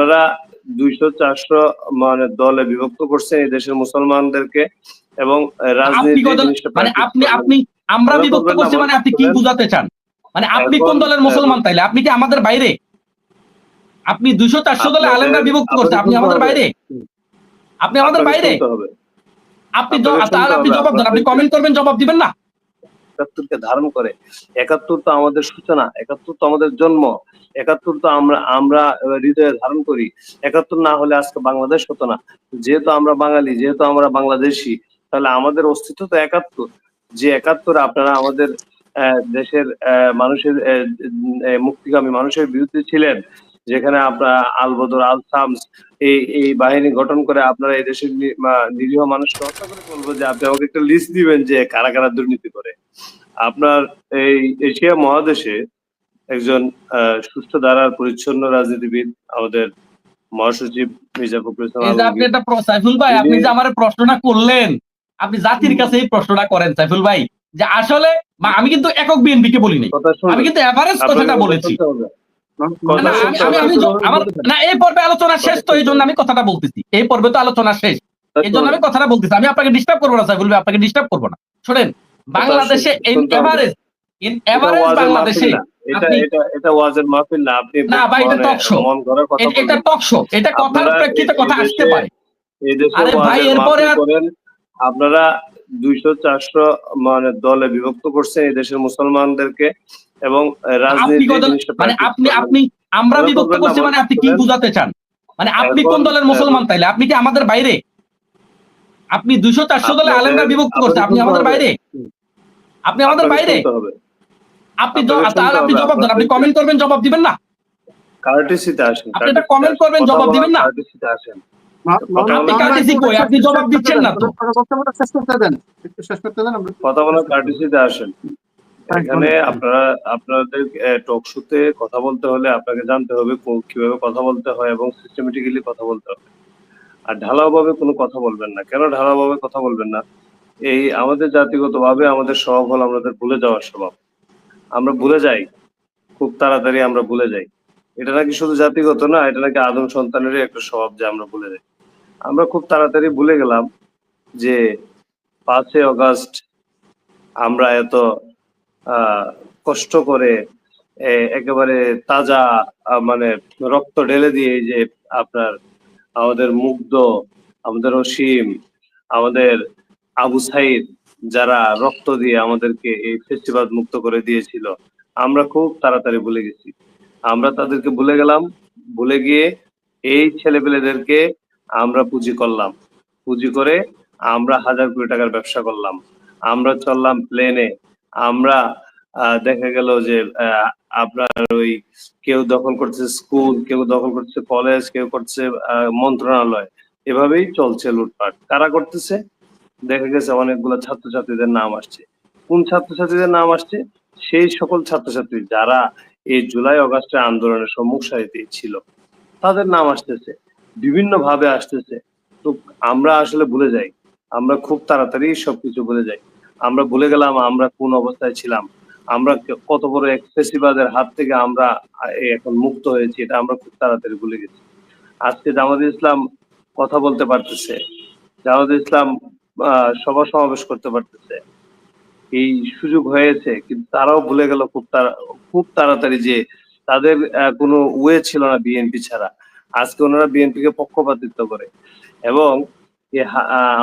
আপনারা দুইশো চারশো মানে দলে বিভক্ত করছেন এই দেশের মুসলমানদেরকে এবং রাজনীতি আপনি মানে আপনি আপনি আমরা বিভক্ত করছি মানে আপনি কি বুঝাতে চান? মানে আপনি কোন দলের মুসলমান তাইলে? আপনি কি আমাদের বাইরে? আপনি দুইশো চারশো দলে আলেমরা বিভক্ত করছে আপনি আমাদের বাইরে? আপনি আমাদের বাইরে? আপনি তাহলে আপনি জবাব দেন আপনি কমেন্ট করবেন জবাব দিবেন না? একাত্তরকে ধারণ করে। একাত্তর তো আমাদের সূচনা, একাত্তর তো আমাদের জন্ম, একাত্তর তো আমরা আমরা হৃদয়ে ধারণ করি। একাত্তর না হলে আজকে বাংলাদেশ হতো না। যেহেতু আমরা বাঙালি, যেহেতু আমরা বাংলাদেশি, তাহলে আমাদের অস্তিত্ব তো একাত্তর। যে একাত্তর আপনারা আমাদের দেশের মানুষের মুক্তিগামী মানুষের বিরুদ্ধে ছিলেন, যেখানে আপনার আলবদর আল সামস এই এই বাহিনী গঠন করে আপনারা এই দেশের নিরীহ মানুষকে হত্যা করে বলব যে আপনি আমাকে একটা লিস্ট দিবেন যে কারা কারা দুর্নীতি করে। আপনার এই এশিয়া মহাদেশে একজন আহ, সুস্থ ধারার পরিচ্ছন্ন রাজনীতিবিদ আমাদের মহাসচিব মির্জা ফখরুল ইসলাম আপনি। একটা সাইফুল ভাই আপনি যে আমার প্রশ্নটা করলেন আপনি জাতির কাছে এই প্রশ্নটা করেন সাইফুল ভাই যে আসলে আমি কিন্তু একক বিএনপি কে বলিনি আমি কিন্তু এভারেজ কথাটা বলেছি। না এই পর্বে আলোচনা শেষ তো এই জন্য আমি কথাটা বলতেছি। এই পর্বে তো আলোচনা শেষ। এই জন্য আমি কথাটা বলতেছি। আমি আপনাকে ডিস্টার্ব করব না সাইফুল ভাই আপনাকে ডিস্টার্ব করব না। শোনেন বাংলাদেশে ইন এভারেজ ইন এভারেজ বাংলাদেশে এটা আপনি- এটা এটা ওয়াজের মাহফিল না। আপনি না, ভাই, এটা talk show। গড়া কথা এ- এটা টক শো এটা কথার আপনারা প্রেক্ষিতে কথা আসতে পারে। আরে ভাই, এরপরে মাহফিল আর- করেন আপনারা দুইশো চারশো মানে দলে বিভক্ত করছেন এই দেশের মুসলমানদেরকে এবং রাজনীতি মানে আপনি আপনি আমরা বিভক্ত করছি মানে আপনি কি বুঝাতে চান? মানে আপনি কোন দলের মুসলমান তাইলে? আপনি কি আমাদের বাইরে? আপনি দুইশো চারশো দলে আলেমরা বিভক্ত করছে আপনি আমাদের বাইরে। আপনি আমাদের বাইরে। আপনি তাহলে আপনি জবাব দেন। আপনি কমেন্ট করবেন জবাব দিবেন না? কার্টিসিতে আসেন। আপনি এটা comment করবেন, জবাব দিবেন না? কার্টিসিতে আসেন। আপনি কার্টিসি কই? আপনি জবাব দিচ্ছেন না তো। শেষ করতে দেন একটু শেষ করতে দেন কথা বলার কার্টিসিতে আসেন। এখানে আপনারা আপনাদের টক শোতে কথা বলতে হলে আপনাকে জানতে হবে কো- কীভাবে কথা বলতে হয় এবং সিস্টেমেটিক্যালি কথা বলতে হবে। আর ঢালাও ভাবে কোনো কথা বলবেন না। কেন ঢালাও ভাবে কথা বলবেন না? এই আমাদের জাতিগতভাবে আমাদের স্বভাব হল আমাদের ভুলে যাওয়ার স্বভাব। আমরা ভুলে যাই, খুব তাড়াতাড়ি আমরা ভুলে যাই। এটা নাকি শুধু জাতিগত না, এটা নাকি আদম সন্তানেরই একটা স্বভাব যে আমরা ভুলে যাই। আমরা খুব তাড়াতাড়ি ভুলে গেলাম যে পাঁচই অগাস্ট আমরা এত কষ্ট করে একেবারে তাজা মানে রক্ত ঢেলে দিয়ে যে আপনার আমাদের মুগ্ধ, আমাদের অসীম, আমাদের আবু সাইদ, যারা রক্ত দিয়ে আমাদেরকে এই ফেস্টিভাল মুক্ত করে দিয়েছিল, আমরা খুব তাড়াতাড়ি ভুলে গেছি। আমরা তাদেরকে ভুলে গেলাম, ভুলে গিয়ে এই ছেলেপেলেদেরকে আমরা পুঁজি করলাম। পুঁজি করে আমরা হাজার কোটি টাকার ব্যবসা করলাম। আমরা চললাম প্লেনে আমরা দেখা গেল যে আপনার ওই কেউ দখল করছে স্কুল কেউ দখল করছে কলেজ কেউ করছে মন্ত্রণালয়। এভাবেই চলছে লুটপাট। কারা করতেছে? দেখা গেছে অনেকগুলো ছাত্রছাত্রীদের নাম আসছে। কোন ছাত্রছাত্রীদের নাম আসছে? সেই সকল ছাত্রছাত্রী যারা এই জুলাই অগাস্টের আন্দোলনের সম্মুখ সারিতে ছিল, তাদের নাম আসতেছে বিভিন্ন ভাবে আসতেছে। তো আমরা আসলে ভুলে যাই, আমরা খুব তাড়াতাড়ি সবকিছু ভুলে যাই। আমরা ভুলে গেলাম আমরা কোন অবস্থায় ছিলাম, আমরা কত বড় এক ফেসিবাদের হাত থেকে আমরা এখন মুক্ত হয়েছি, এটা আমরা খুব তাড়াতাড়ি ভুলে গেছি। আজকে জামাত ইসলাম কথা বলতে পারতেছে, জামাত ইসলাম সভা সমাবেশ করতে পারতেছে। এই সুযোগ হয়েছে, কিন্তু তারাও ভুলে গেল খুব তাড়া- খুব তাড়াতাড়ি যে তাদের কোনো ওয়ে ছিল না বিএনপি ছাড়া। আজকে ওনারা বিএনপি কে পক্ষপাতিত্ব করে। এবং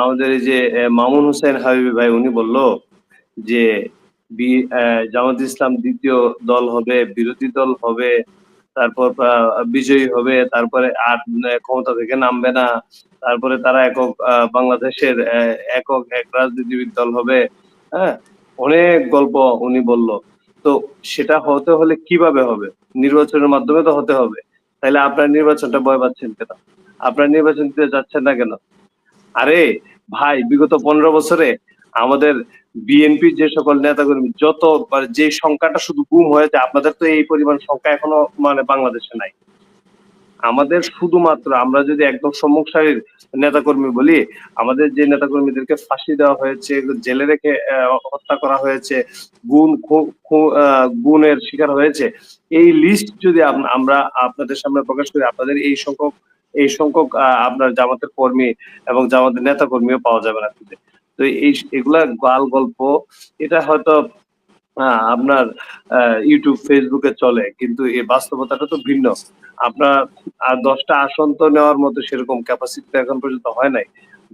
আমাদের যে মামুন হোসেন হাবিবি ভাই, উনি বলল যে জামাত ইসলাম দ্বিতীয় দল হবে, বিরোধী দল হবে তারপর বিজয়ী হবে, তারপরে আর ক্ষমতা থেকে নামবে না। তারপরে তারা একক বাংলাদেশের একক এক রাজনীতিবিদ দল হবে। হ্যাঁ? অনেক গল্প উনি বলল। তো সেটা হতে হলে কীভাবে হবে? নির্বাচনের মাধ্যমে তো হতে হবে। তাহলে আপনার নির্বাচনটা ভয় পাচ্ছেন কেন? আপনার নির্বাচন দিতে যাচ্ছেন না কেন? আরে, ভাই, বিগত পনেরো বছরে আমাদের বিএনপির যে সকল নেতাকর্মী, যত যে সংখ্যাটা শুধু গুম হয়েছে, আপনাদের তো এই পরিমাণ সংখ্যা এখনও মানে বাংলাদেশে নাই আমাদের শুধুমাত্র আমরা যদি একদম সম্মুখ সারির নেতাকর্মী বলি, আমাদের যে নেতাকর্মীদেরকে ফাঁসি দেওয়া হয়েছে, জেলে রেখে হত্যা করা হয়েছে, গুণ গুণের শিকার হয়েছে, এই লিস্ট যদি আমরা আপনাদের সামনে প্রকাশ করি, আপনাদের এই সংখ্যক এই সংখ্যক আপনার জামাতের কর্মী এবং জামাতের নেতাকর্মীও পাওয়া যাবে না। তো এই এগুলা গাল গল্প, এটা হয়তো আপনার ইউটিউব ফেসবুকে চলে, কিন্তু এই বাস্তবতাটা তো ভিন্ন। আপনার আর দশটা আসন তো নেওয়ার মতো সেরকম ক্যাপাসিটি এখন পর্যন্ত হয় নাই।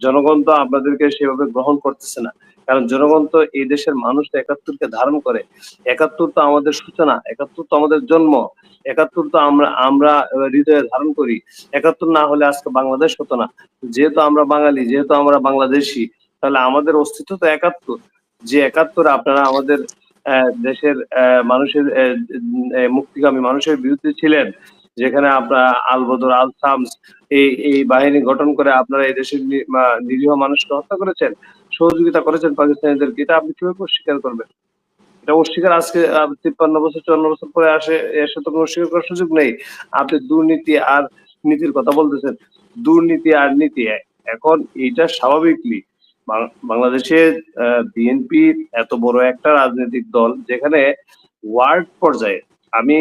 জনগণ তো আপনাদেরকে সেভাবে গ্রহণ করতেছে না। কারণ জনগণ তো এই দেশের মানুষ তো একাত্তরকে ধারণ করে। একাত্তর তো আমাদের সূচনা, একাত্তর তো আমাদের জন্ম, একাত্তর তো আমরা আমরা হৃদয়ে ধারণ করি। একাত্তর না হলে আজকে বাংলাদেশ হতো না। যেহেতু আমরা বাঙালি, যেহেতু আমরা বাংলাদেশি তাহলে আমাদের অস্তিত্ব তো একাত্তর। যে একাত্তর আপনারা আমাদের দেশের মানুষের মুক্তিকামী মানুষের বিরুদ্ধে ছিলেন, যেখানে আপনার আলবদর আল সামস এই এই বাহিনী গঠন করে আপনারা এই দেশের নিরীহ মানুষকে হত্যা করেছেন, সহযোগিতা করেছেন পাকিস্তানিদেরকে এটা আপনি কীভাবে অস্বীকার করবেন? এটা অস্বীকার আজকে তিপ্পান্ন বছর, চুয়ান্ন বছর পরে আসে এর সাথে কোনো অস্বীকার করার সুযোগ নেই। আপনি দুর্নীতি আর নীতির কথা বলতেছেন। দুর্নীতি আর নীতি এখন এইটা স্বাভাবিকলি বাংলাদেশে বিএনপি এত বড় একটা রাজনৈতিক দল যেখানে ওয়ার্ড পর্যায়ে, আমি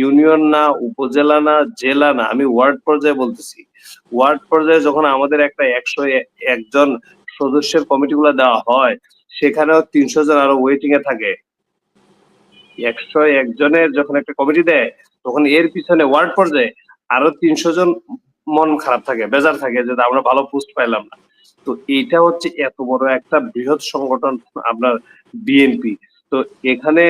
ইউনিয়ন না, উপজেলা না, জেলা না, আমি ওয়ার্ড পর্যায়ে বলতেছি। ওয়ার্ড পর্যায়ে যখন আমাদের একটা একশো একজন সদস্যের কমিটিগুলো দেওয়া হয়, সেখানেও তিনশো জন আরও ওয়েটিং এ থাকে। একশো একজনের যখন একটা কমিটি দেয়, তখন এর পিছনে ওয়ার্ড পর্যায়ে আরও তিনশো জন মন খারাপ থাকে, বেজার থাকে যে আমরা ভালো পোস্ট পাইলাম না। তো এটা হচ্ছে এত বড় একটা বৃহৎ সংগঠন আপনার বিএনপি তো এখানে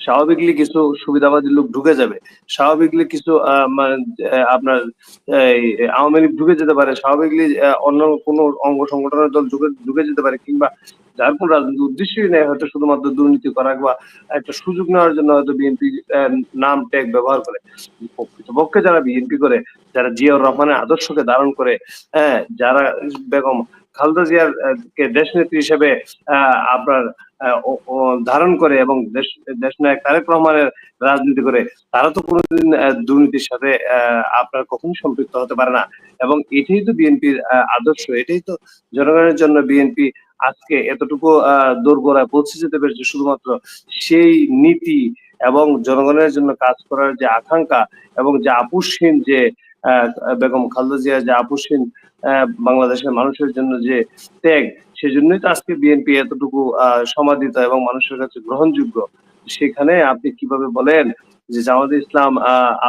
স্বাভাবিকলি কিছু সুবিধাবাদী লোক ঢুকে যাবে। স্বাভাবিকলি কিছু মানে আপনার আওয়ামী লীগ ঢুকে যেতে পারে। স্বাভাবিকলি অন্য কোনো অঙ্গ সংগঠনের দল ঢুকে ঢুকে যেতে পারে কিংবা যার কোনো রাজনৈতিক উদ্দেশ্যই নেই, হয়তো শুধুমাত্র দুর্নীতি করা বা একটা সুযোগ নেওয়ার জন্য হয়তো বিএনপি নাম ট্যাগ ব্যবহার করে। প্রকৃতপক্ষে যারা বিএনপি করে, যারা জিয়াউর রহমানের আদর্শকে ধারণ করে হ্যাঁ যারা বেগম খালেদা জিয়ার কে দেশনেত্রী হিসেবে আপনার ধারণ করে এবং দেশ দেশনায়ক তারেক রহমানের রাজনীতি করে তারা তো কোনোদিন দুর্নীতির সাথে আপনার কখনোই সম্পৃক্ত হতে পারে না। এবং এটাই তো বিএনপির আদর্শ এটাই তো জনগণের জন্য বিএনপি আজকে এতটুকু দোরগোড়ায় পৌঁছে যেতে পেরেছে। শুধুমাত্র সেই নীতি এবং জনগণের জন্য কাজ করার যে আকাঙ্ক্ষা এবং যে আপুসহীন যে আহ, বেগম খালেদা জিয়া যে আপুসহীন আহ, বাংলাদেশের মানুষের জন্য যে ত্যাগ সেজন্যই তো আজকে বিএনপি এতটুকু সমাদিত এবং মানুষের কাছে গ্রহণযোগ্য। সেখানে আপনি কীভাবে বলেন যে জামাত ইসলাম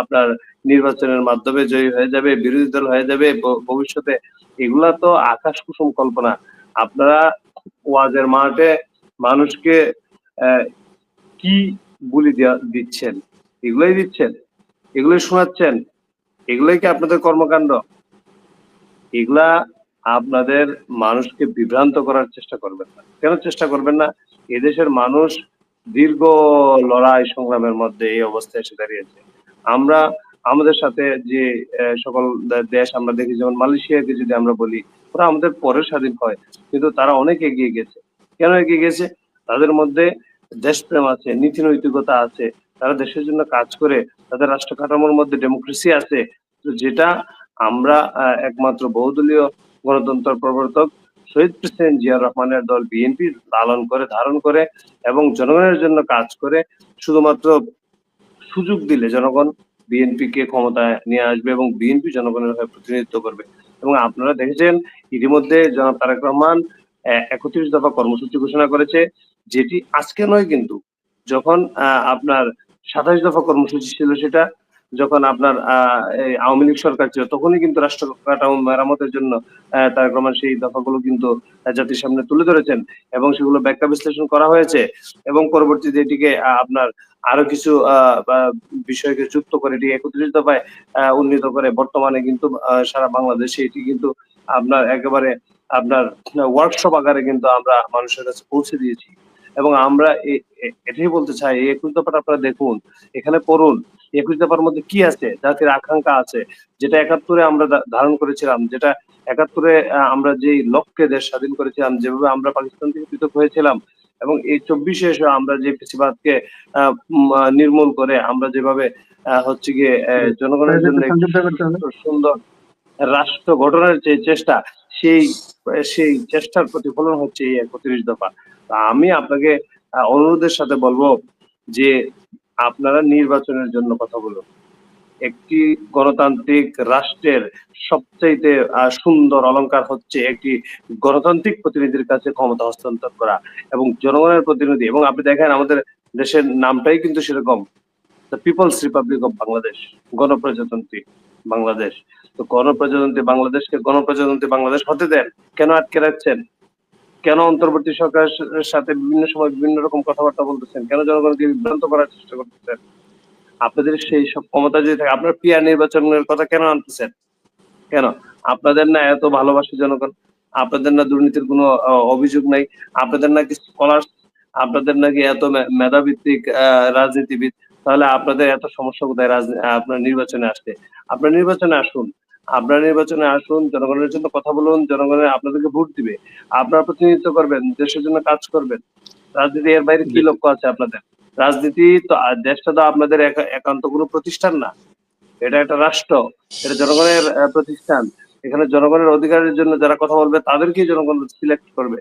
আপনার নির্বাচনের মাধ্যমে জয়ী হয়ে যাবে বিরোধী দল হয়ে যাবে ভবিষ্যতে এগুলা তো আকাশ কুসুম কল্পনা। আপনারা ওয়াজের মাঠে মানুষকে কি বুলি দিচ্ছেন? এগুলোই দিচ্ছেন? এগুলোই শোনাচ্ছেন? এগুলোই কি আপনাদের কর্মকাণ্ড? এগুলা আপনাদের মানুষকে বিভ্রান্ত করার চেষ্টা করবেন না। কেন চেষ্টা করবেন না? এদেশের মানুষ দীর্ঘ লড়াই সংগ্রামের মধ্যে এই অবস্থায় এসে দাঁড়িয়েছে। আমরা, আমাদের সাথে যে সকল দেশ আমরা দেখি, যেমন মালয়েশিয়াকে যদি আমরা বলি, ওরা আমাদের পরে স্বাধীন হয়, কিন্তু তারা অনেক এগিয়ে গেছে। কেন এগিয়ে গেছে? তাদের মধ্যে দেশপ্রেম আছে নীতি নৈতিকতা আছে, তারা দেশের জন্য কাজ করে, তাদের রাষ্ট্র কাঠামোর মধ্যে ডেমোক্রেসি আছে যেটা আমরা একমাত্র বহুদলীয় গণতন্ত্র প্রবর্তক শহীদ প্রেসিডেন্ট জিয়া রহমানের দল বিএনপি লালন করে, ধারণ করে এবং জনগণের জন্য কাজ করে শুধুমাত্র সুযোগ দিলে জনগণ বিএনপি কে ক্ষমতায় নিয়ে আসবে এবং বিএনপি জনগণের হয়ে প্রতিনিধিত্ব করবে। এবং আপনারা দেখেছেন ইতিমধ্যে জনাব তারেক রহমান একত্রিশ দফা কর্মসূচি ঘোষণা করেছে, যেটি আজকে নয় কিন্তু, যখন আপনার সাতাশ দফা কর্মসূচি ছিল সেটা যখন আপনার আওয়ামী লীগ সরকার ছিল তখনই কিন্তু রাষ্ট্র কাঠামো মেরামতের জন্য তারেক রহমান সেই দফাগুলো কিন্তু জাতির সামনে তুলে ধরেছেন এবং সেগুলো ব্যাখ্যা বিশ্লেষণ করা হয়েছে এবং পরবর্তীতে এটিকে আপনার আরও কিছু বিষয়কে যুক্ত করে এটি একত্রিশ দফায় আহ, উন্নীত করে বর্তমানে কিন্তু সারা বাংলাদেশে এটি কিন্তু আপনার একেবারে আপনার ওয়ার্কশপ আকারে কিন্তু আমরা মানুষের কাছে পৌঁছে দিয়েছি। এবং আমরা এটাই বলতে চাই এই দফাটা আপনারা দেখুন এখানে পড়ুন একুশ দফার মধ্যে কি আছে? জাতির আকাঙ্ক্ষা আছে। যেটা একাত্তরে আমরা ধারণ করেছিলাম যেটা একাত্তরে আমরা যেই লক্ষ্যে দেশ স্বাধীন করেছিলাম যেভাবে আমরা পাকিস্তান থেকে পৃথক হয়েছিলাম এবং এই চব্বিশে এসে আমরা যে আহ, নির্মূল করে আমরা যেভাবে হচ্ছে গিয়ে জনগণের জন্য সুন্দর রাষ্ট্র গঠনের যে চেষ্টা সেই সেই চেষ্টার প্রতিফলন হচ্ছে এই একত্রিশ দফা। আমি আপনাকে অনুরোধের সাথে বলব যে আপনারা নির্বাচনের জন্য কথা বলুন। একটি গণতান্ত্রিক রাষ্ট্রের সবচাইতে সুন্দর অলংকার হচ্ছে একটি গণতান্ত্রিক প্রতিনিধির কাছে ক্ষমতা হস্তান্তর করা এবং জনগণের প্রতিনিধি। এবং আপনি দেখেন, আমাদের দেশের নামটাই কিন্তু সেরকম পিপলস রিপাবলিক অফ বাংলাদেশ গণপ্রজাতন্ত্রী বাংলাদেশ। তো গণপ্রজাতন্ত্রী বাংলাদেশকে গণপ্রজাতন্ত্রী বাংলাদেশ হতে দেন। কেন আটকে রাখছেন? কেন অন্তর্বর্তী সরকারের সাথে বিভিন্ন সময় বিভিন্ন রকম কথাবার্তা বলতেছেন? কেন জনগণকে বিভ্রান্ত করার চেষ্টা করতেছেন? আপনাদের সেই সব ক্ষমতা যদি থাকে, আপনার পিয়ার নির্বাচনের কথা কেন আনতেছেন? কেন? আপনাদের না এত ভালোবাসে জনগণ? আপনাদের না দুর্নীতির কোনো অভিযোগ নাই? আপনাদের নাকি স্কলার আপনাদের নাকি এত মেধাভিত্তিক রাজনীতিবিদ? তাহলে আপনাদের এত সমস্যা কোথায় আপনার নির্বাচনে আসতে? আপনার নির্বাচনে আসুন। আপনার নির্বাচনে আসুন, জনগণের জন্য কথা বলুন জনগণের আপনাদেরকে ভোট দিবে। আপনারা প্রতিনিধিত্ব করবেন, দেশের জন্য কাজ করবেন। রাজনীতি এর বাইরে কি লক্ষ্য আছে আপনাদের? রাজনীতি তো দেশটা তো আপনাদের একা- একান্ত কোনো প্রতিষ্ঠান না। এটা একটা রাষ্ট্র, এটা জনগণের প্রতিষ্ঠান। এখানে জনগণের অধিকারের জন্য যারা কথা বলবে, তাদেরকেই জনগণ সিলেক্ট করবে।